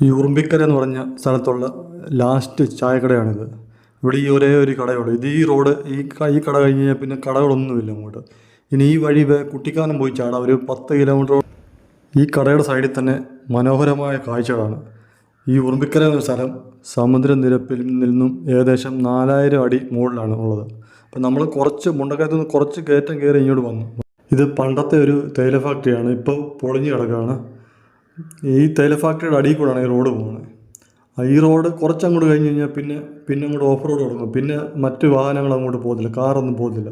ഈ ഉറുമ്പിക്കര എന്ന് പറഞ്ഞ സ്ഥലത്തുള്ള ലാസ്റ്റ് ചായക്കടയാണിത്. ഇവിടെ ഈ ഒരേ ഒരു കടയുള്ളൂ. ഇത് ഈ റോഡ് ഈ ഈ കട കഴിഞ്ഞ് കഴിഞ്ഞാൽ പിന്നെ കടകളൊന്നുമില്ല അങ്ങോട്ട്. ഇനി ഈ വഴി കുട്ടിക്കാനം പോയി ചാടാം. ഒരു പത്ത് കിലോമീറ്റർ ഈ കടയുടെ സൈഡിൽ തന്നെ മനോഹരമായ കാഴ്ചകളാണ്. ഈ ഉറുമ്പിക്കര എന്ന സ്ഥലം സമുദ്രനിരപ്പിൽ നിന്നും ഏകദേശം നാലായിരം അടി മുകളിലാണ് ഉള്ളത്. അപ്പം നമ്മൾ കുറച്ച് മുണ്ടക്കയത്തു നിന്ന് കുറച്ച് കയറ്റം കയറി ഇങ്ങോട്ട് വന്നു. ഇത് പണ്ടത്തെ ഒരു തേയില ഫാക്ടറിയാണ് ഇപ്പോൾ പൊളിഞ്ഞു കിടക്കുകയാണ്. ഈ തേയില ഫാക്ടറിയുടെ അടിയിൽ കൂടെയാണ് ഈ റോഡ് പോകുന്നത്. ഈ റോഡ് കുറച്ചങ്ങോട്ട് കഴിഞ്ഞ് കഴിഞ്ഞാൽ പിന്നെ പിന്നെ അങ്ങോട്ട് ഓഫ് റോഡ് തുടങ്ങും. പിന്നെ മറ്റ് വാഹനങ്ങൾ അങ്ങോട്ട് പോകത്തില്ല കാറൊന്നും പോകത്തില്ല.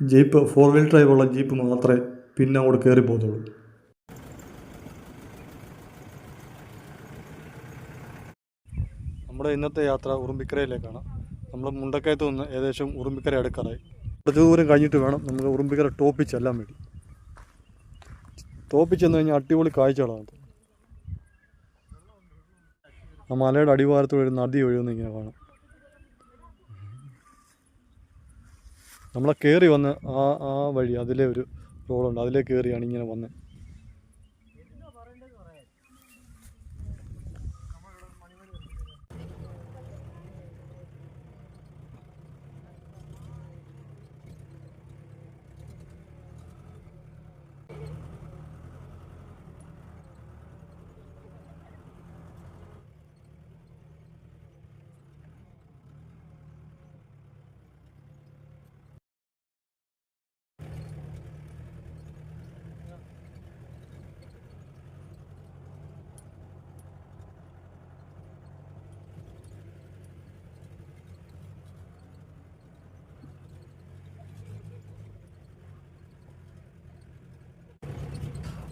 ജീപ്പ് ഫോർ വീൽ ഡ്രൈവ് ഉള്ള ജീപ്പ് മാത്രമേ പിന്നെ അങ്ങോട്ട് കയറി പോകത്തുള്ളൂ. നമ്മുടെ ഇന്നത്തെ യാത്ര ഉറുമ്പിക്കരയിലേക്കാണ്. നമ്മൾ മുണ്ടക്കയത്ത് നിന്ന് ഏകദേശം ഉറുമ്പിക്കര അടുക്കാറായി കുറച്ച് ദൂരം കഴിഞ്ഞിട്ട് വേണം നമുക്ക് ഉറുമ്പിക്കര ടോപ്പിൽ ചെല്ലാൻ വേണ്ടി. ടോപ്പിൽ ചെന്ന് കഴിഞ്ഞാൽ അടിപൊളി കാഴ്ചകളാണ്. ആ മലയുടെ അടിവാരത്തൂടെ ഒരു നദി ഒഴുകുന്ന ഇങ്ങനെ കാണാം നമ്മളെ കയറി വന്ന് ആ ആ വഴി അതിലെ ഒരു റോഡുണ്ട് അതിലേ കയറിയാണ് ഇങ്ങനെ വന്നത്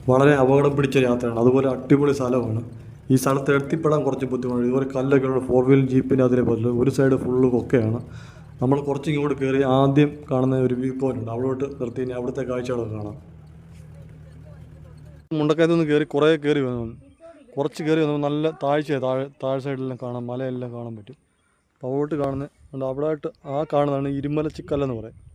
വളരെ അപകടം പിടിച്ച യാത്രയാണ്. അതുപോലെ അടിപൊളി സ്ഥലമാണ്. ഈ സ്ഥലത്ത് എത്തിപ്പെടാൻ കുറച്ച് ബുദ്ധിമുട്ട് ഇതുപോലെ കല്ലൊക്കെ ഉള്ള ഫോർ വീൽ ജീപ്പിന്റെ അതിനെ പോലെ ഒരു സൈഡ് ഫുള്ള് കൊക്കയാണ്. നമ്മൾ കുറച്ച് ഇങ്ങോട്ട് കയറി ആദ്യം കാണുന്ന ഒരു വ്യൂ പോയിന്റ് ഉണ്ട്. അവിടോട്ട് നിർത്തി കഴിഞ്ഞാൽ അവിടുത്തെ കാഴ്ചകളൊക്കെ കാണാം. മുണ്ടക്കയത്ത് നിന്ന് കയറി കുറേ കയറി വന്നു. കുറച്ച് കയറി വന്നപ്പോൾ നല്ല താഴ്ചയാണ് താഴെ താഴെ സൈഡിലെല്ലാം കാണാം. മലയെല്ലാം കാണാൻ പറ്റും. അപ്പോൾ അവിടോട്ട് കാണുന്ന ഉണ്ട് അവിടെ ആയിട്ട് ആ കാണുന്നതാണ് ഇരുമലച്ചിക്കല്ലെന്ന് പറയും.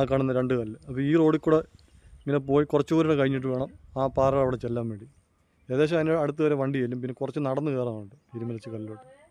ആ കാണുന്ന രണ്ട് കല്ല്. അപ്പോൾ ഈ റോഡിൽ കൂടെ ഇങ്ങനെ പോയി കുറച്ച് ദൂരം കഴിഞ്ഞിട്ട് വേണം ആ പാറ അവിടെ ചെല്ലാൻ വേണ്ടി. ഏകദേശം അതിന്റെ അടുത്ത് വരെ വണ്ടി ചെല്ലും. പിന്നെ കുറച്ച് നടന്ന് കയറാനുണ്ട്. ഇരുമലച്ച് കല്ലിലോട്ട്.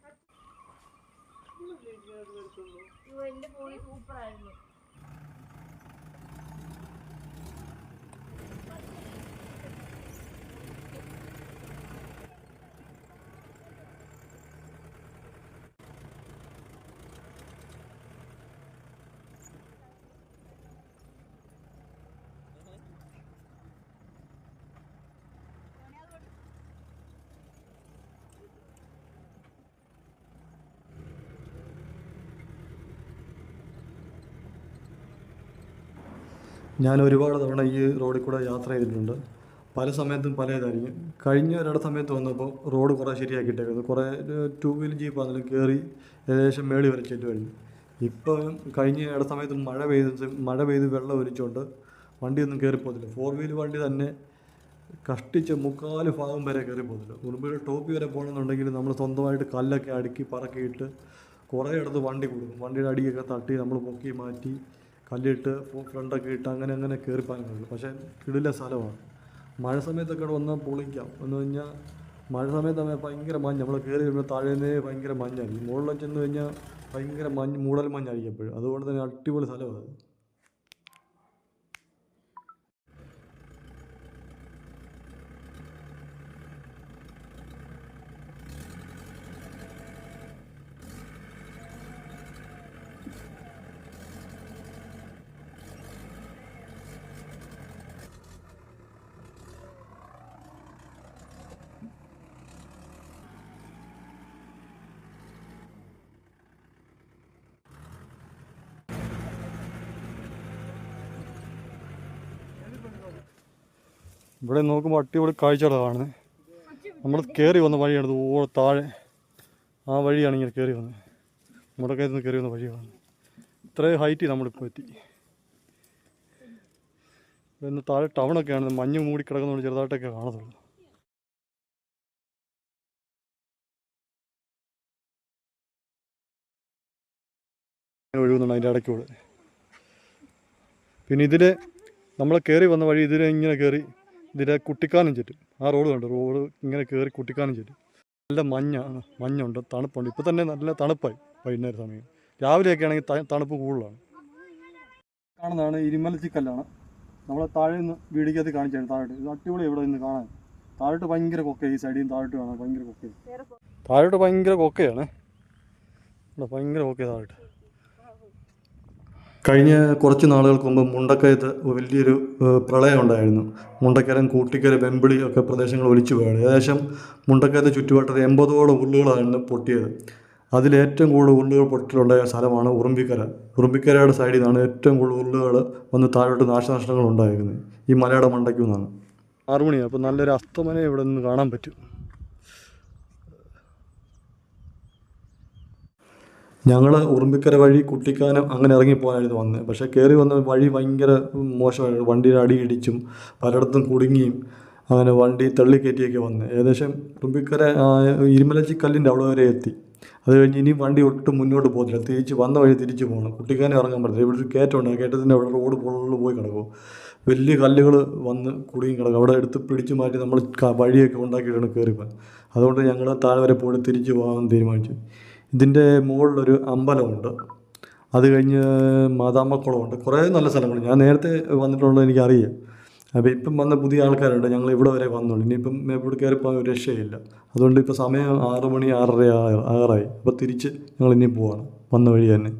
ഞാൻ ഒരുപാട് തവണ ഈ റോഡിൽ കൂടെ യാത്ര ചെയ്തിട്ടുണ്ട്. പല സമയത്തും പല ഇതായിരിക്കും കഴിഞ്ഞ ഒരിട സമയത്ത് വന്നപ്പോൾ റോഡ് കുറേ ശരിയാക്കിയിട്ടേക്കുന്നത് കുറേ ടൂ വീലർ ജീപ്പ് അതിൽ കയറി ഏകദേശം മേളി വരച്ചിട്ട് വരുന്നു ഇപ്പോൾ കഴിഞ്ഞ ഇട സമയത്ത് മഴ പെയ്ത് മഴ പെയ്ത് വെള്ളം ഒലിച്ചുകൊണ്ട് വണ്ടിയൊന്നും കയറിപ്പോകത്തില്ല ഫോർ വീലർ വണ്ടി തന്നെ കഷ്ടിച്ച് മുക്കാൽ ഭാഗം വരെ കയറിപ്പോകത്തില്ല ഉറുമ്പിയുടെ ടോപ്പി വരെ പോകണമെന്നുണ്ടെങ്കിൽ നമ്മൾ സ്വന്തമായിട്ട് കല്ലൊക്കെ അടുക്കി പറക്കിയിട്ട് കുറേ ഇടത്ത് വണ്ടി കൊടുക്കും വണ്ടിയുടെ അടിയൊക്കെ തട്ടി നമ്മൾ പൊക്കി മാറ്റി കല്ലിട്ട് ഫ്രണ്ടൊക്കെ ഇട്ട് അങ്ങനെ അങ്ങനെ കയറിപ്പാനുള്ളൂ പക്ഷേ കിടില സ്ഥലമാണ്. മഴ സമയത്തൊക്കെ ഇവിടെ വന്നാൽ പൊളിക്കാം. എന്ന് കഴിഞ്ഞാൽ മഴ സമയത്ത് ഭയങ്കര മഞ്ഞ്. നമ്മൾ കയറി വരുമ്പോൾ താഴേന്നേ ഭയങ്കര മഞ്ഞായിരിക്കും. മുകളിൽ ചെന്ന് കഴിഞ്ഞാൽ ഭയങ്കര മഞ്ഞ് മൂടൽ മഞ്ഞായിരിക്കും എപ്പോഴും. അതുകൊണ്ട് തന്നെ അടിപൊളി സ്ഥലമാണ് ഇവിടെ നോക്കുമ്പോൾ അടിപൊളി കാഴ്ചകളാണ്. കാണുന്നത് നമ്മൾ കയറി വന്ന വഴിയാണ് ഓ താഴെ. ആ വഴിയാണ് ഇങ്ങനെ കയറി വന്നത് മുടക്കയത്ത് നിന്ന് കയറി വന്ന വഴിയാണ്. ഇത്രയും ഹൈറ്റ് നമ്മളിപ്പോൾ എത്തി. ഇന്ന് താഴെ ടൗണൊക്കെയാണ് മഞ്ഞ് മൂടി കിടക്കുന്നതുകൊണ്ട് ചെറുതായിട്ടൊക്കെ കാണത്തുള്ളൂ. ഒഴുകുന്നുണ്ട് അതിന്റെ ഇടയ്ക്കൂടെ പിന്നെ ഇതിൽ നമ്മൾ കയറി വന്ന വഴി ഇതിൽ ഇങ്ങനെ കയറി ഇതിലെ കുട്ടിക്കാനം ചുറ്റും. ആ റോഡ് കണ്ടു? റോഡ് ഇങ്ങനെ കയറി കുട്ടിക്കാനം ചുറ്റും. നല്ല മഞ്ഞാണ് മഞ്ഞുണ്ട്. തണുപ്പുണ്ട്. ഇപ്പോൾ തന്നെ നല്ല തണുപ്പായി വൈകുന്നേര സമയം. രാവിലെയൊക്കെ ആണെങ്കിൽ തണുപ്പ് കൂടുതലാണ്. കാണുന്നതാണ് ഇരുമലച്ചിക്കല്ലാണ് നമ്മളെ താഴെ നിന്ന് വീടിക്കകത്ത് കാണിച്ചാണ് താഴോട്ട്. ഇത് അടിപൊളി ഇവിടെ നിന്ന് കാണാൻ. താഴോട്ട് ഭയങ്കര കൊക്കയാണ് ഈ സൈഡിൽ താഴോട്ട് കാണാൻ ഭയങ്കര കൊക്കയാണ് താഴോട്ട് ഭയങ്കര കൊക്കയാണ്. ഭയങ്കര കൊക്കയാണ് താഴോട്ട്. കഴിഞ്ഞ കുറച്ച് നാളുകൾക്ക് മുമ്പ് മുണ്ടക്കയത്ത് വലിയൊരു പ്രളയം ഉണ്ടായിരുന്നു. മുണ്ടക്കരം കൂട്ടിക്കര വെമ്പിളി ഒക്കെ പ്രദേശങ്ങൾ ഒലിച്ചു പോയാണ്. ഏകദേശം മുണ്ടക്കയത്ത് ചുറ്റുവട്ടത്ത് എൺപതോളം ഉള്ളുകളായിരുന്നു പൊട്ടിയത്. അതിലേറ്റവും കൂടുതൽ ഉള്ളുകൾ പൊട്ടിയിട്ടുണ്ടായ സ്ഥലമാണ് ഉറുമ്പിക്കര. ഉറുമ്പിക്കരയുടെ സൈഡിൽ നിന്നാണ് ഏറ്റവും കൂടുതൽ ഉള്ളുകൾ വന്ന് താഴോട്ട് നാശനഷ്ടങ്ങൾ ഉണ്ടായിരുന്നത് ഈ മലയുടെ മണ്ടയ്ക്കു നിന്നാണ്. ആറു അപ്പോൾ നല്ലൊരു അസ്തമനം ഇവിടെ നിന്ന് കാണാൻ പറ്റും. ഞങ്ങൾ ഉറുമ്പിക്കര വഴി കുട്ടിക്കാനം അങ്ങനെ ഇറങ്ങിപ്പോകാനായിരുന്നു വന്നത്. പക്ഷേ കയറി വന്ന വഴി ഭയങ്കര മോശമായിരുന്നു. വണ്ടിയുടെ അടി ഇടിച്ചും പലയിടത്തും കുടുങ്ങിയും അങ്ങനെ വണ്ടി തള്ളിക്കയറ്റിയൊക്കെ വന്ന്. ഏകദേശം ഉറുമ്പിക്കര ഇരുമലച്ചിക്കല്ലിന്റെ അവിടെ വരെ എത്തി. അത് കഴിഞ്ഞ് ഇനി വണ്ടി ഒട്ടും മുന്നോട്ട് പോകത്തില്ല. തിരിച്ച് വന്ന വഴി തിരിച്ച് പോകണം. കുട്ടിക്കാനം ഇറങ്ങാൻ പറ്റില്ല ഇവിടെ ഒരു കയറ്റമുണ്ട്. ആ കയറ്റത്തിന്റെ അവിടെ റോഡ് ഫുള്ള് പോയി കിടക്കും. വലിയ കല്ലുകൾ വന്ന് കുടുങ്ങി കിടക്കും. അവിടെ എടുത്ത് പിടിച്ചു മാറ്റി നമ്മൾ വഴിയൊക്കെ ഉണ്ടാക്കിയിട്ടാണ് കയറിപ്പോൾ അതുകൊണ്ട് ഞങ്ങൾ താഴെ വരെ പോയി തിരിച്ച് പോകാൻ തീരുമാനിച്ചു. ഇതിന്റെ മുകളിലൊരു അമ്പലമുണ്ട്. അത് കഴിഞ്ഞ് മാതാമ്മക്കുളമുണ്ട് കുറേ നല്ല സ്ഥലങ്ങൾ ഞാൻ നേരത്തെ വന്നിട്ടുള്ളത് എനിക്കറിയാം. അപ്പോൾ ഇപ്പം വന്ന പുതിയ ആൾക്കാരുണ്ട്. ഞങ്ങൾ ഇവിടെ വരെ വന്നുള്ളൂ ഇനിയിപ്പം മേപ്പോട് കയറി പോകാൻ ഒരു രക്ഷയില്ല. അതുകൊണ്ട് ഇപ്പോൾ സമയം ആറ് മണി ആറര ആറായി. അപ്പോൾ തിരിച്ച് ഞങ്ങൾ ഇനി പോവാണ്. വന്ന വഴി തന്നെ.